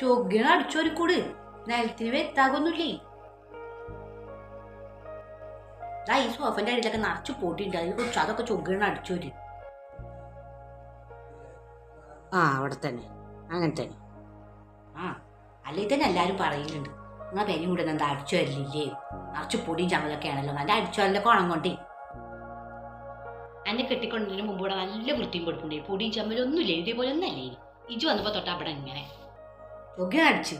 ചൊഗ്ഗിണ അടിച്ചോരിക്കൂട്. നിലത്തിന് വെത്താകൊന്നുമില്ലേ ഈ സോഫന്റെ അടിയിലൊക്കെ നിറച്ച് പോട്ടിണ്ട് അതിനെ കുറിച്ച് അതൊക്കെ ചൊഗ്ഗിണ അടിച്ചോര്. ആ അവിടെ തന്നെ. അങ്ങനെ തന്നെ. ആ അല്ലെങ്കിൽ തന്നെ എല്ലാരും പറയുന്നുണ്ട്. നിങ്ങൾ പെരും കൂടെ എന്താ അടിച്ചു വരില്ലേ നിറച്ച് പൊടിയും ചമ്മലൊക്കെ ആണല്ലോ. നല്ല അടിച്ചു വരലൊക്കെ കൊണ്ടേ. എന്നെ കെട്ടിക്കൊണ്ടതിന് മുമ്പ് ഇവിടെ നല്ല വൃത്തിയും കൊടുക്കണ്ടേ പൊടിയും ചമ്മലൊന്നും ഇല്ല ഇതേപോലെ ഒന്നല്ലേ? ഇജ് വന്നപ്പോൾ തൊട്ട് അവിടെ ഇങ്ങനെ. ചൊഗ്ഗിണ അടിച്ചു.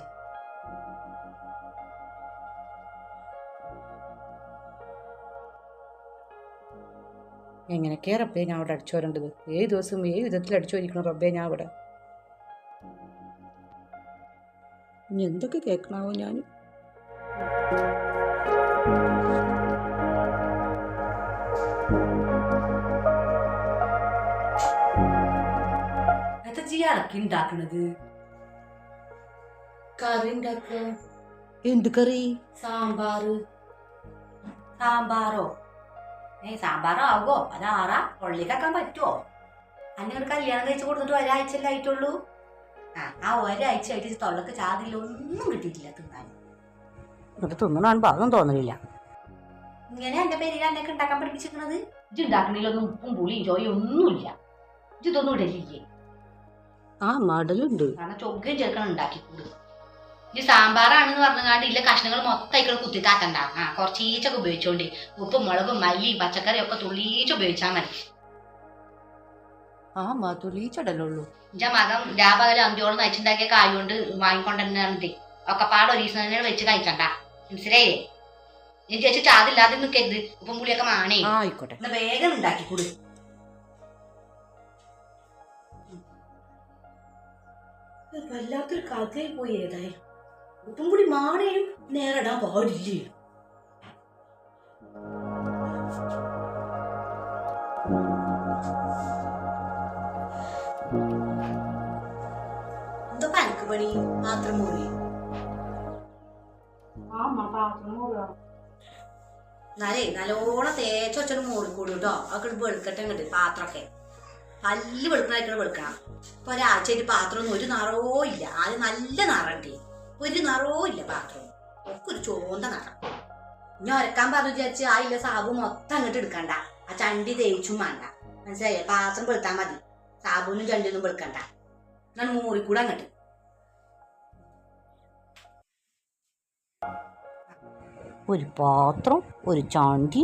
എങ്ങനെയൊക്കെയാ റബ്ബേ ഞാൻ അവിടെ അടിച്ചു വരേണ്ടത് ഏത് ദിവസം ഏത് വിധത്തിൽ അടിച്ചു വരിക്കണം റബ്ബേ ഞാൻ അവിടെ. ഇനി എന്തൊക്കെ കേൾക്കണാവോ ഞാൻ ഇറക്കി ഉണ്ടാക്കണത് കറി ഉണ്ടാക്കുക എന്ത് കറി? സാമ്പാറ്. സാമ്പാറോ? ഏ സാമ്പാറോ അത് അതാറാ ഉള്ളിക്കാക്കാൻ പറ്റുമോ അന്നെ ഒരു കല്യാണം കഴിച്ചു കൊടുത്തിട്ട് ഒരാഴ്ചയല്ലേ ആയിട്ടുള്ളൂ? ആ ആ ഒരാഴ്ച ആയിട്ട് തൊള്ളക്ക് ചാതില്ല ഒന്നും കിട്ടിയിട്ടില്ല തിന്നാൻ. എന്നിട്ട് തിന്നണ ഭാഗം തോന്നലില്ല ഇങ്ങനെ എന്റെ പേരിൽ എന്നൊക്കെ ഉണ്ടാക്കാൻ പഠിപ്പിച്ചിരിക്കുന്നത് ഇത് ഉണ്ടാക്കണതിലൊന്നും ഉപ്പും പുളിയും ചോയും ഒന്നുമില്ല. ഇത് ഇതൊന്നും ഇടലില്ലേ? ആ മടലുണ്ട്. കാരണം ചൊഗ്ഗയും ചേർക്കണം ഉണ്ടാക്കിക്കൂട്. ഇത് സാമ്പാറാണെന്ന് പറഞ്ഞാണ്ട് ഇല്ല കഷ്ണങ്ങൾ മൊത്തം ഇക്കളെ കുത്തിത്താക്കണ്ട ആ കുറച്ചീച്ചൊക്കെ ഉപയോഗിച്ചോണ്ട്. ഉപ്പും മുളകും മല്ലി പച്ചക്കറി ഒക്കെ തുള്ളീച്ച് ഉപയോഗിച്ചാൽ മതി. ആ മധുലീച്ചടലുള്ളൂ എന്റെ മകം രാപകൽ അന്ത്യോളം നയിച്ചുണ്ടാക്കിയ കായ കൊണ്ട് വാങ്ങിക്കൊണ്ടെന്നേ ഒക്കെ പാട് ഒരു ദിവസം തന്നെ വെച്ച് കഴിക്കണ്ട മനസ്സിലായില്ലേ ഞാൻ ചേച്ചി ചാതില്ലാതെ നിൽക്കരുത് ഉപ്പും പുളിയൊക്കെ മാണേ. ആയിക്കോട്ടെ. വേഗം വേഗം കൊടു. വല്ലാത്തൊരു കഥയിൽ പോയി ഏതായാലും. ഉപ്പും കൂടി മാണയും നേരിടാൻ പാടില്ലേ? എന്താ പനക്ക് പണി? മാത്രം മൂടി എന്നാലേ നല്ലോണം തേച്ച് വെച്ചൊരു കേട്ടോ. ഒക്കെ വെളുക്കട്ടെ ഇങ്ങോട്ട് പാത്രമൊക്കെ. നല്ല വെളുക്കണായിട്ട് വെളുക്കണം. ഇപ്പൊ ഒരാഴ്ചയായിട്ട് പാത്രമൊന്നും ഒരു നിറവോ ഇല്ല. ആദ്യം നല്ല നിറണ്ടേ ഒരു നിറവും ഇല്ല പാത്രം ഒക്കെ ഒരു ചോന്ത നിറം. ഇനി ഒരക്കാൻ പറഞ്ഞു വിചാരിച്ച് ആ ഇല്ല സാബു മൊത്തം അങ്ങോട്ട് എടുക്കണ്ട. ആ ചണ്ടി തേച്ചും വേണ്ട. മനസ്സിലായില്ലേ? പാത്രം വെളുത്താൽ മതി. സാബുനും ചണ്ടിയൊന്നും വെളുക്കണ്ട. ഞാൻ മൂറിക്കൂടെ അങ്ങോട്ട്. ഒരു പാത്രം ഒരു ചാണ്ടി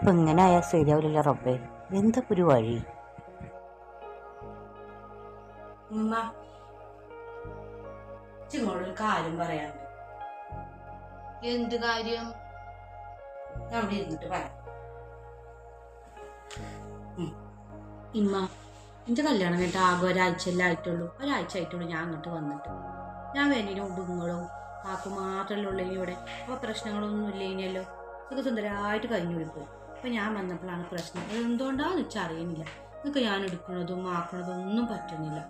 ഇതിപ്പോ എങ്ങനെ ആയാൽ ശരിയാവില്ല റബ്ബേ. എന്താ ഒരു വഴി? ഉമ്മ ചിങ്ങോടൊരു കാര്യം പറയാനുണ്ട്. എന്ത് കാര്യം? ഞാൻ അവിടെ ഇരുന്നിട്ട് പറയാം. ഇമ്മ എന്റെ കല്യാണം കഴിഞ്ഞിട്ട് ആകെ ഒരാഴ്ചയല്ലേ ആയിട്ടുള്ളൂ. ഒരാഴ്ച ആയിട്ടുള്ളൂ ഞാൻ അങ്ങോട്ട് വന്നിട്ട്. ഞാൻ വേനലും ഉടുങ്ങളും കാക്കു മാത്രമല്ലേ ഉള്ളൂ ഇനി ഇവിടെ. അപ്പൊ പ്രശ്നങ്ങളൊന്നും ഇല്ല ഇനിയല്ലോ സുഖസുന്ദരമായിട്ട് കഴിഞ്ഞു പോയി. അപ്പൊ ഞാൻ വന്നപ്പോഴാണ് പ്രശ്നം. അത് എന്തുകൊണ്ടാന്ന് വെച്ചാൽ അറിയുന്നില്ല നിങ്ങൾക്ക് ഞാൻ എടുക്കുന്നതും ആക്കുന്നതും ഒന്നും പറ്റുന്നില്ല.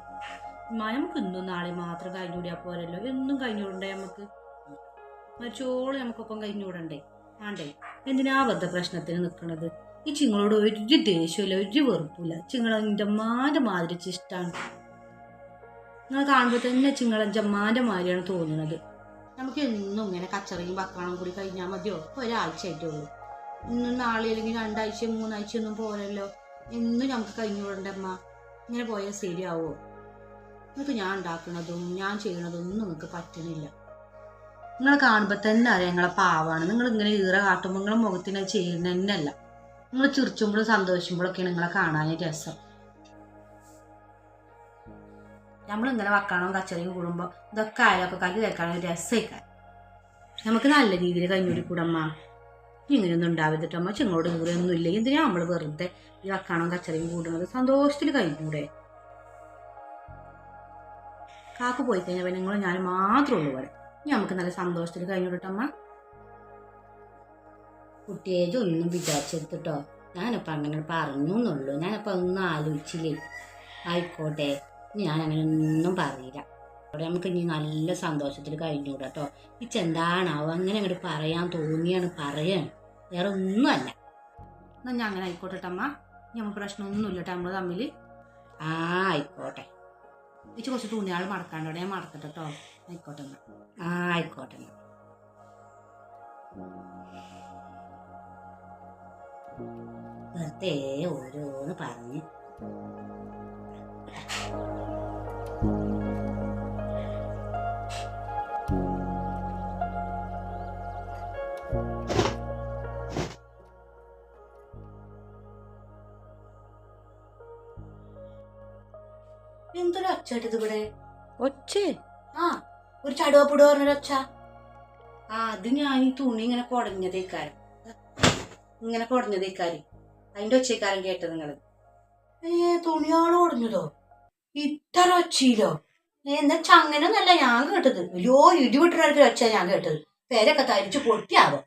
നമുക്ക് ഇന്നും നാളെ മാത്രം കഴിഞ്ഞുകൂടിയാൽ പോരല്ലോ. എന്നും കഴിഞ്ഞുകൂടണ്ടേ നമുക്ക്? മരിച്ചോളം നമുക്കൊപ്പം കഴിഞ്ഞുകൂടണ്ടേ? ആണ്ടേ എന്തിനാ വെറുതെ പ്രശ്നത്തിന് നിൽക്കണത് ഈ ചിങ്ങളോട് ഒരു ദേഷ്യമില്ല ഒരു വെറുപ്പില്ല ചിങ്ങളെ എന്റെ മാതിരി ഇഷ്ടമാണ് നിങ്ങൾ കാണുമ്പോൾ തന്നെ ചിങ്ങളെ ജമ്മാന്റെ മാതിരിയാണ് തോന്നുന്നത്. നമുക്ക് എന്നും ഇങ്ങനെ കച്ചറയും പക്കാണം കൂടി കഴിഞ്ഞാൽ മതിയോ? ഇപ്പൊ ഒരാഴ്ച ആയിട്ടേ ഉള്ളൂ. ഇന്നും നാളെ അല്ലെങ്കിൽ രണ്ടാഴ്ച മൂന്നാഴ്ച ഒന്നും പോരല്ലോ. എന്നും നമുക്ക് അമ്മ ഇങ്ങനെ പോയാൽ ശരിയാവോ? നിങ്ങൾക്ക് ഞാൻ ഉണ്ടാക്കുന്നതും ഞാൻ ചെയ്യണതും ഒന്നും നിങ്ങൾക്ക് പറ്റണില്ല. നിങ്ങൾ കാണുമ്പോൾ തന്നെ അറിയാം നിങ്ങളെ പാവാണ്. നിങ്ങൾ ഇങ്ങനെ ഈറ കാട്ടുമ്പോൾ നിങ്ങളെ മുഖത്തിന് ചെയ്യുന്ന തന്നെയല്ല നിങ്ങൾ ചിരിച്ചുമ്പോഴും സന്തോഷിക്കുമ്പോഴൊക്കെയാണ് നിങ്ങളെ കാണാൻ രസം. നമ്മളിങ്ങനെ വക്കണം കച്ചറിയും കൂടുമ്പോൾ ഇതൊക്കെ ആയാലൊക്കെ കല്ല് കേൾക്കാൻ രസമൊക്കെ നമുക്ക് നല്ല രീതിയിൽ കഴിഞ്ഞൂടി കൂടമ്മ. ഇങ്ങനെയൊന്നും അമ്മ ചിങ്ങളോട് ദൂരമൊന്നും ഇല്ല എന്തിനാ നമ്മൾ വെറുതെ ഈ വക്കാണോ കച്ചറിയും കൂടുന്നത് സന്തോഷത്തിൽ കഴിഞ്ഞൂടെ കാക്കു പോയി കഴിഞ്ഞാൽ നിങ്ങൾ ഞാൻ മാത്രമേ ഉള്ളൂ ഇവിടെ. ഇനി നമുക്ക് നല്ല സന്തോഷത്തിൽ കഴിഞ്ഞൂടെ അമ്മ. കുട്ടിയേജ് ഒന്നും വിചാരിച്ചെടുത്തിട്ടോ ഞാനിപ്പോൾ അങ്ങനെ പറഞ്ഞു എന്നുള്ളൂ ഞാനിപ്പോൾ ഒന്നും ആലോചിച്ചില്ലേ? ആയിക്കോട്ടെ. ഞാൻ അങ്ങനെ ഒന്നും പറയില്ല. അവിടെ നമുക്ക് ഇനി നല്ല സന്തോഷത്തിൽ കഴിഞ്ഞൂടാ കേട്ടോ ഇച്ചെന്താണാവോ അങ്ങനെ അങ്ങോട്ട് പറയാൻ തോന്നിയാണ് പറയാണ്. വേറെ ഒന്നുമല്ല എന്നാൽ ഞാൻ അങ്ങനെ ആയിക്കോട്ടെ ട്ടോ അമ്മ ഞമ്മ പ്രശ്നമൊന്നുമില്ല കേട്ടോ നമ്മൾ തമ്മിൽ ആ ആയിക്കോട്ടെ. ഇച്ച് കുറച്ച് തുണിയാൾ മറക്കാണ്ടോടെ ഞാൻ മടക്കട്ടെ കേട്ടോ ആയിക്കോട്ടെ എന്നാ ആ ആയിക്കോട്ടെ എന്നാ വെറുതെ ഓരോന്ന് പറഞ്ഞ്. എന്തൊരു ഒച്ചയിട്ടത് ഇവിടെ? ഒച്ചേ. ആ ഒരു ചടുവപ്പിടുക പറഞ്ഞൊരൊച്ച ആ അത് ഞാൻ ഈ തുണി ഇങ്ങനെ കുടഞ്ഞതേക്കാരം ഇങ്ങനെ കുടഞ്ഞതേക്കാരി അതിന്റെ ഒച്ചേക്കാരൻ കേട്ടത് നിങ്ങൾ. ഏ തുണിയാൾ കുടഞ്ഞതോ ഇത്ര ഒച്ചയിലോ? എന്താ ചങ്ങനൊന്നല്ല ഞാൻ കേട്ടത്. വലിയോ ഇടിവിട്ടൊരു ഒച്ച ഞാൻ കേട്ടത്. പേരൊക്കെ തരിച്ചു പൊട്ടിയാവോ?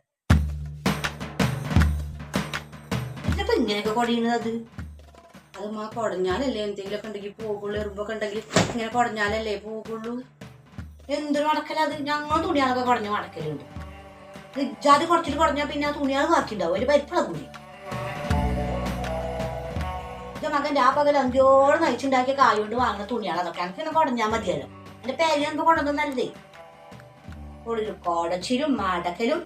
ഇതിപ്പോ ഇങ്ങനെയൊക്കെ കുടയുന്നത് അത് മാ കുടഞ്ഞാലല്ലേ? എന്തെങ്കിലുമൊക്കെ ഉണ്ടെങ്കിൽ പോകുള്ളൂ എറുമ്പൊക്കെ ഉണ്ടെങ്കിൽ ഇങ്ങനെ കുടഞ്ഞാലല്ലേ പോകുള്ളൂ എന്തൊരു മടക്കല അത്? ഞങ്ങൾ തുണിയാളൊക്കെ കുടഞ്ഞ മടക്കലുണ്ട്. ഇജാതി കുറച്ചിട്ട് കുടഞ്ഞാൽ പിന്നെ ആ തുണിയാൾ ബാക്കിണ്ടാവും ഒരു പരിപ്പള കൂടി മകൻ ആ പകൽ അഞ്ചോട് നയിച്ചുണ്ടാക്കിയ കായ കൊണ്ട് വാങ്ങുന്ന അതൊക്കെ. എനിക്ക് ഇങ്ങനെ കുടഞ്ഞാൽ മതിയല്ലോ. എന്റെ പേര് എന്ത് കൊണ്ടുവന്നല്ലേ ഒരു കുടച്ചിലും മടക്കലും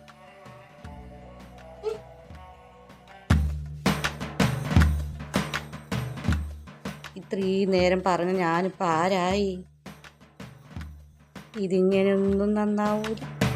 ഇത്രയും നേരം പറഞ്ഞ് ഞാനിപ്പോൾ ആരായി? ഇതിങ്ങനെയൊന്നും നന്നാവൂല.